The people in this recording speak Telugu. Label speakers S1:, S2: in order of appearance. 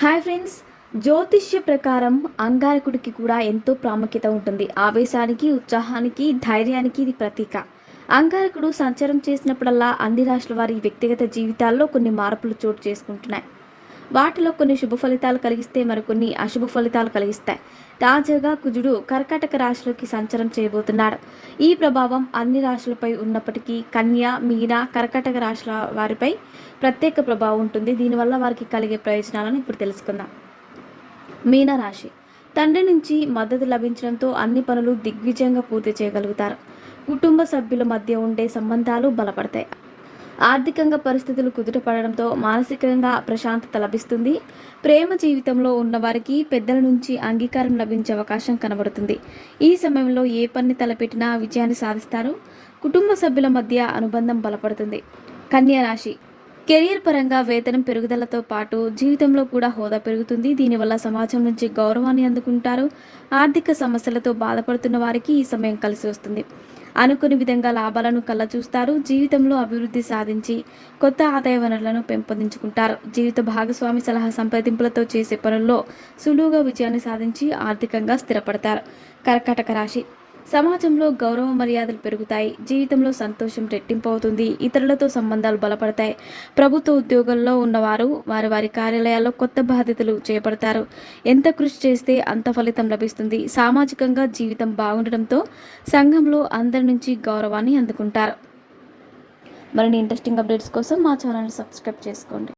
S1: Hi friends. జ్యోతిష్య ప్రకారం అంగారకుడికి కూడా ఎంతో ప్రాముఖ్యత ఉంటుంది. ఆవేశానికి ఉత్సాహానికి ధైర్యానికి ఇది ప్రతీక. అంగారకుడు సంచారం చేసినప్పుడల్లా అన్ని రాష్ట్రాల వారి వ్యక్తిగత జీవితాల్లో కొన్ని మార్పులు చోటు చేసుకుంటున్నాయి. వాటిలో కొన్ని శుభ ఫలితాలు కలిగిస్తే మరికొన్ని అశుభ ఫలితాలు కలిగిస్తాయి. తాజాగా కుజుడు కర్కాటక రాశిలోకి సంచారం చేయబోతున్నాడు. ఈ ప్రభావం అన్ని రాశులపై ఉన్నప్పటికీ కన్య మీన కర్కాటక రాశుల వారిపై ప్రత్యేక ప్రభావం ఉంటుంది. దీనివల్ల వారికి కలిగే ప్రయోజనాలను ఇప్పుడు తెలుసుకుందాం. మీనరాశి తండ్రి నుంచి మద్దతు లభించడంతో అన్ని పనులు దిగ్విజయంగా పూర్తి చేయగలుగుతారు. కుటుంబ సభ్యుల మధ్య ఉండే సంబంధాలు బలపడతాయి. ఆర్థికంగా పరిస్థితులు కుదుటపడడంతో మానసికంగా ప్రశాంతత లభిస్తుంది. ప్రేమ జీవితంలో ఉన్నవారికి పెద్దల నుంచి అంగీకారం లభించే అవకాశం కనబడుతుంది. ఈ సమయంలో ఏ పని తలపెట్టినా విజయాన్ని సాధిస్తారు. కుటుంబ సభ్యుల మధ్య అనుబంధం బలపడుతుంది. కన్యా రాశి. కెరియర్ పరంగా వేతనం పెరుగుదలతో పాటు జీవితంలో కూడా హోదా పెరుగుతుంది. దీనివల్ల సమాజం నుంచి గౌరవాన్ని అందుకుంటారు. ఆర్థిక సమస్యలతో బాధపడుతున్న వారికి ఈ సమయం కలిసి వస్తుంది. అనుకుని విధంగా లాభాలను కళ్ళ చూస్తారు జీవితంలో అభివృద్ధి సాధించి కొత్త ఆదాయ వనరులను పెంపొందించుకుంటారు. జీవిత భాగస్వామి సలహా సంప్రదింపులతో చేసే పనుల్లో సులువుగా విజయాన్ని సాధించి ఆర్థికంగా స్థిరపడతారు. కర్కాటక రాశి సమాజంలో గౌరవ మర్యాదలు పెరుగుతాయి జీవితంలో సంతోషం రెట్టింపు అవుతుంది ఇతరులతో సంబంధాలు బలపడతాయి. ప్రభుత్వ ఉద్యోగంలో ఉన్నవారు వారి వారి కార్యాలయాల్లో కొత్త బాధ్యతలు చేపడతారు. ఎంత కృషి చేస్తే అంత ఫలితం లభిస్తుంది. సామాజికంగా జీవితం బాగుండడంతో సంఘంలో అందరి నుంచి గౌరవాన్ని అందుకుంటారు. మరిన్ని ఇంట్రెస్టింగ్ అప్డేట్స్ కోసం మా ఛానల్ సబ్స్క్రైబ్ చేసుకోండి.